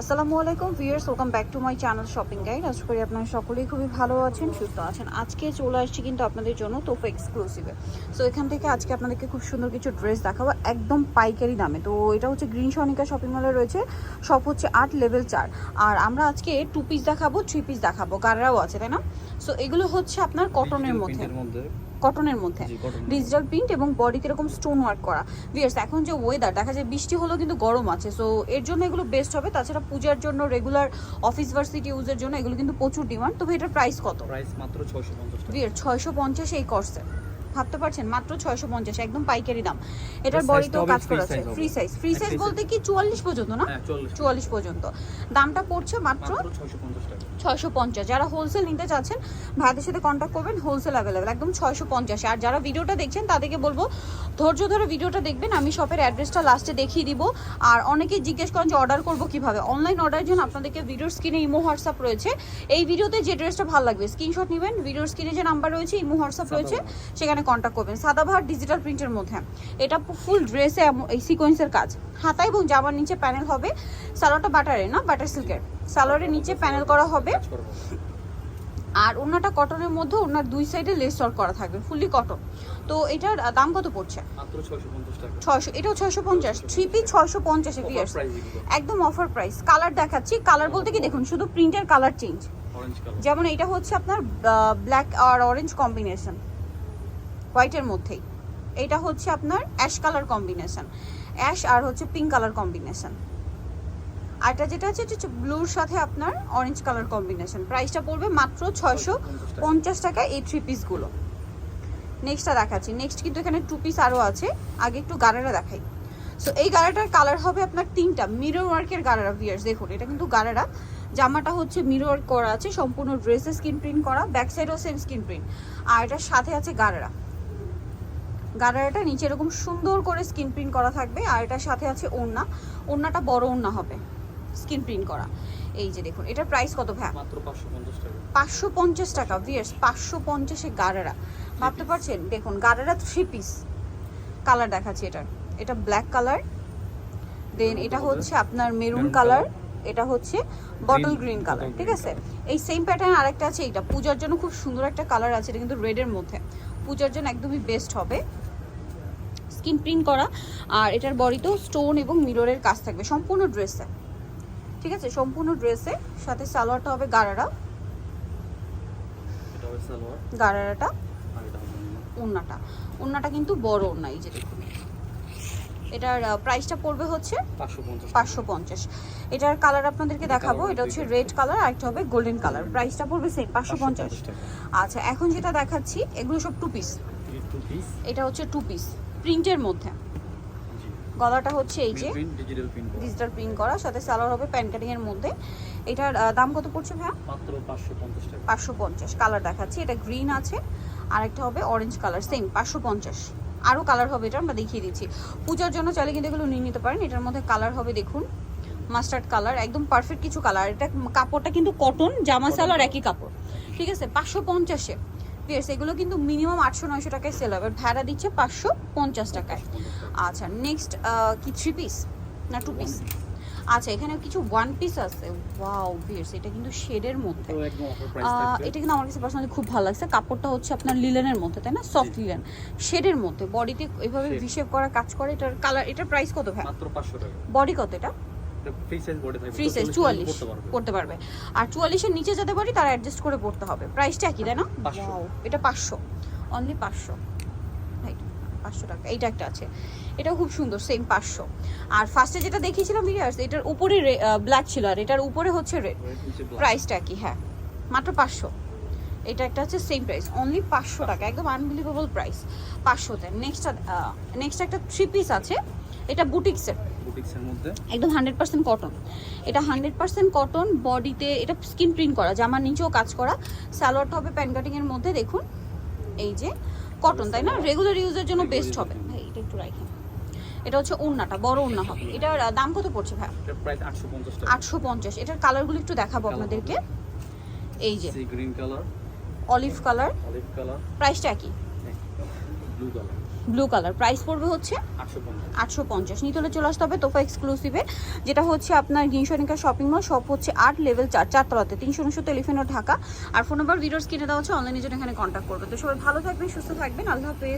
আসসালামু আলাইকুম viewers welcome back to my channel shopping guide আশা করি আপনারা সকলেই খুবই ভালো আছেন সুস্থ আছেন। আজকে চলে আসছি কিন্তু আপনাদের জন্য তোফা এক্সক্লুসিভে সো এখান থেকে আজকে আপনাদেরকে খুব সুন্দর কিছু ড্রেস দেখাবো একদম পাইকারি দামে। তো এটা হচ্ছে গ্রিন সনিকা শপিং মলে রয়েছে সব হচ্ছে আট লেভেল চার। আর আমরা আজকে টু পিস দেখাবো থ্রি পিস দেখাবো গাররাও আছে তাই না? সো এগুলো হচ্ছে আপনার কটনের মধ্যে। মধ্যে। কটনের মধ্যে। ডিজিটাল প্রিন্ট এবং বডিতে এরকম স্টোন ওয়ার্ক করা। ভিয়ার্স এখন যে ওয়েদার দেখা যায় বৃষ্টি হলেও কিন্তু গরম আছে। সো এর জন্য এগুলো বেস্ট হবে। তাছাড়া পূজার জন্য রেগুলার অফিস ভার্সিটি ইউজের জন্য এগুলো কিন্তু প্রচুর ডিমান্ড তবে এটার প্রাইস কত? প্রাইস মাত্র 650 টাকা। ভিয়ার ছয়শো পঞ্চাশ এই করছে ভাবতে পারছেন? মাত্র ছয়শো পঞ্চাশ একদম পাইকারি দাম। এটার বডিতেও কাজ করা আছে। ফ্রি সাইজ ফ্রি সাইজ বলতে কি চুয়াল্লিশ পর্যন্ত না? হ্যাঁ 40 চুয়াল্লিশ পর্যন্ত। দামটা পড়ছে মাত্র মাত্র 650 টাকা। ছয়শো পঞ্চাশ। যারা হোলসেল নিতে চাচ্ছেন ভাইদের সাথে কন্ট্যাক্ট করবেন হোলসেল অ্যাভেলেবেল একদম ছয়শো পঞ্চাশ। আর যারা ভিডিওটা দেখছেন তাদেরকে বলব ধৈর্য ধরে ভিডিওটা দেখবেন আমি শপের অ্যাড্রেসটা লাস্টে দেখিয়ে দিব। আর অনেকেই জিজ্ঞেস করেন যে অর্ডার করব কীভাবে? অনলাইন অর্ডারের জন্য আপনাদেরকে ভিডিওর স্ক্রিনে ইমো হোয়াটসঅ্যাপ রয়েছে। এই ভিডিওতে যে ড্রেসটা ভালো লাগবে স্ক্রিনশট নেবেন ভিডিওর স্ক্রিনে যে নাম্বার রয়েছে ইমো হোয়াটসঅ্যাপ রয়েছে সেখানে কন্ট্যাক্ট করবেন। সাদাভার ডিজিটাল প্রিন্টের মধ্যে। এটা ফুল ড্রেসে এই সিকোয়েন্সের কাজ। হাতা এবং জামার নিচে প্যানেল হবে। সালোয়ারটা বাটারে না? বাটার সিল্কের। সালোয়ারের নিচে প্যানেল করা হবে। আর ওনাটা কটনের মধ্যে ওনার দুই সাইডে লেস ওয়ার্ক করা থাকবে ফুললি কটন তো এটার দাম কত পড়ছে? মাত্র 650 টাকা। ছয়শো এটাও ছয়শো পঞ্চাশ থ্রি পিস ছয়শো পঞ্চাশে পিয়ার্স একদম অফার প্রাইস কালার দেখাচ্ছি। কালার বলতে কি দেখুন শুধু প্রিন্টের কালার চেঞ্জ যেমন এটা হচ্ছে আপনার ব্ল্যাক আর অরেঞ্জ কম্বিনেশন হোয়াইটের মধ্যেই। এটা হচ্ছে আপনার অ্যাশ কালার কম্বিনেশন অ্যাশ আর হচ্ছে পিঙ্ক কালার কম্বিনেশন আরটা যেটা আছে হচ্ছে ব্লুর সাথে আপনার অরেঞ্জ কালার কম্বিনেশন প্রাইসটা পড়বে মাত্র ছয়শো পঞ্চাশ টাকা এই থ্রি পিসগুলো নেক্সটটা দেখাচ্ছি। নেক্সট কিন্তু এখানে টু পিস আরও আছে। আগে একটু গারারা দেখাই। সো এই গারাটার কালার হবে আপনার তিনটা। মিরর ওয়ার্কের গারারা ভিয়ার্স দেখুন, এটা কিন্তু গারারা। জামাটা হচ্ছে মিরর ওয়ার্ক করা আছে, সম্পূর্ণ ড্রেসে স্কিন প্রিন্ট করা ব্যাক সাইডও সেম স্কিন প্রিন্ট আর এটার সাথে আছে গারারা। গারারাটা নিচে এরকম সুন্দর করে স্কিন প্রিন্ট করা থাকবে, আর এটার সাথে আছে ওড়না। ওড়নাটা বড় ওড়না হবে। স্কিন প্রিন্ট করা। এই যে দেখুন এটার প্রাইস কত ভাই মাত্র 550 টাকা। পাঁচশো পঞ্চাশ টাকা ভিয়ার্স পাঁচশো পঞ্চাশে গারারা। ভাবতে পারছেন? দেখুন গারারা থ্রি পিস কালার দেখাচ্ছি এটার। এটা ব্ল্যাক কালার দেন এটা হচ্ছে আপনার মেরুন কালার এটা হচ্ছে বটল গ্রিন কালার ঠিক আছে? এই সেম প্যাটার্ন আরেকটা আছে এটা পূজার জন্য খুব সুন্দর একটা কালার আছে এটা কিন্তু রেডের মধ্যে। পূজার জন্য একদমই বেস্ট হবে। স্কিন প্রিন্ট করা। আর এটার বডিতেও স্টোন এবং মিররের কাজ থাকবে। সম্পূর্ণ ড্রেসে ঠিক আছে? সম্পূর্ণ ড্রেসে সাথে সালোয়ারটা হবে গারারা। গারারাটা। ওড়নাটা। ওড়নাটা কিন্তু বড় ওড়না এই যে দেখুন। এটার প্রাইসটা পড়বে হচ্ছে 550 পাঁচশো পঞ্চাশ। এটার কালার আপনাদেরকে দেখাবো। এটা হচ্ছে রেড কালার আর একটা হবে গোল্ডেন কালার প্রাইসটা পড়বে সেম পাঁচশো পঞ্চাশ। আচ্ছা এখন যেটা দেখাচ্ছি এগুলো সব টু পিস এটা হচ্ছে টু পিস প্রিন্টের মধ্যে। গলাটা হচ্ছে এই যে ডিজিটাল প্রিন্ট করা। সাথে সালোয়ার হবে প্যান কাটিং এর মধ্যে। এটার দাম কত পড়ছে ভাইয়া? মাত্র 550 টাকা। পাঁচশো পঞ্চাশ কালার দেখাচ্ছি। এটা গ্রিন আছে আর একটা হবে অরেঞ্জ কালার সেম পাঁচশো পঞ্চাশ। আরও কালার হবে এটা আমরা দেখিয়ে দিচ্ছি। পূজার জন্য চাইলে কিন্তু এগুলো নিয়ে নিতে পারেন। এটার মধ্যে কালার হবে দেখুন মাস্টার্ড কালার একদম পারফেক্ট কিছু কালার এটা কাপড়টা কিন্তু কটন জামা সালোয়ার একই কাপড়। ঠিক আছে পাঁচশো পঞ্চাশে। পিয়ার্স এগুলো কিন্তু মিনিমাম আটশো নয়শো টাকায় সেল হবে। ভ্যাড়া দিচ্ছে পাঁচশো পঞ্চাশ টাকায়। আচ্ছা নেক্সট কি থ্রি পিস না টু পিস আচ্ছা এখানে কিছু ওয়ান পিস আছে। ওয়াও পিয়ার্স এটা কিন্তু শেডের মধ্যে। এটা কিন্তু আমার কাছে পার্সোনালি খুব ভালো লাগছে। কাপড়টা হচ্ছে আপনার লিলেনের মধ্যে তাই না? সফট। লিলেন শেডের মধ্যে। বডিতে এইভাবে Shade। ভিশেপ করা কাজ করে এটার কালার এটার প্রাইস কত ভাই? মাত্র 500 টাকা। বডি কত এটা? ফ্রি সাইজ বডি থাকবে ফ্রি সাইজ 40 চুয়াল্লিশ পড়তে পারবে। আর চুয়াল্লিশের নিচে যাতে পারি তারা অ্যাডজাস্ট করে পড়তে হবে। প্রাইসটা একই তাই না? 500 এটা পাঁচশো। অনলি পাঁচশো। পাঁচশো টাকা। এইটা একটা আছে। এটা খুব সুন্দর সেম পাঁচশো। আর ফার্স্টে যেটা দেখিয়েছিলাম ভিডিওস এটার উপরে ব্ল্যাক ছিল। আর এটার উপরে হচ্ছে রেড। প্রাইসটা কি হ্যাঁ। মাত্র পাঁচশো। এটা একটা হচ্ছে সেম প্রাইস অনলি পাঁচশো টাকা। একদম আনবিলিভেবল প্রাইস পাঁচশোতে। নেক্সট নেক্সট একটা থ্রি পিস আছে। এটা বুটিক্সের বুটিক্সের মধ্যে? একদম হান্ড্রেড পার্সেন্ট কটন এটা হান্ড্রেড পার্সেন্ট কটন বডিতে এটা স্কিন প্রিন্ট করা জামার নিচেও কাজ করা। সালোয়ারটা হবে প্যান কাটিংয়ের মধ্যে দেখুন এই যে কটন তাই না? রেগুলার ইউজের জন্য বেস্ট হবে। ভাই এটা একটু রাখেন এটা হচ্ছে ওড়নাটা বড় ওড়না হবে। এটার দাম কত পড়ছে ভাই? প্রাইস 850 টাকা। আটশো পঞ্চাশ। এটার কালারগুলো একটু দেখাবো আপনাদেরকে। এই যে green colour olive colour olive colour প্রাইসটা একই। ব্লু কালার প্রাইস পড়বে হচ্ছে আটশো পঞ্চাশ। নিতে হলে চলে আসতে হবে তোফা এক্সক্লুসিভে যেটা হচ্ছে আপনার গিনসনিকা শপিং মল শপ হচ্ছে আট লেভেল চার চারতলাতে তিনশো উনসত্তর এলিফেন্ট ঢাকা। আর ফোন নাম্বার ভিডিওস কিনে দেওয়া হচ্ছে অনলাইনে জন্য এখানে কন্ট্যাক্ট করবে। তো সবাই ভালো থাকবেন সুস্থ থাকবেন আল্লাহ হাফেজ।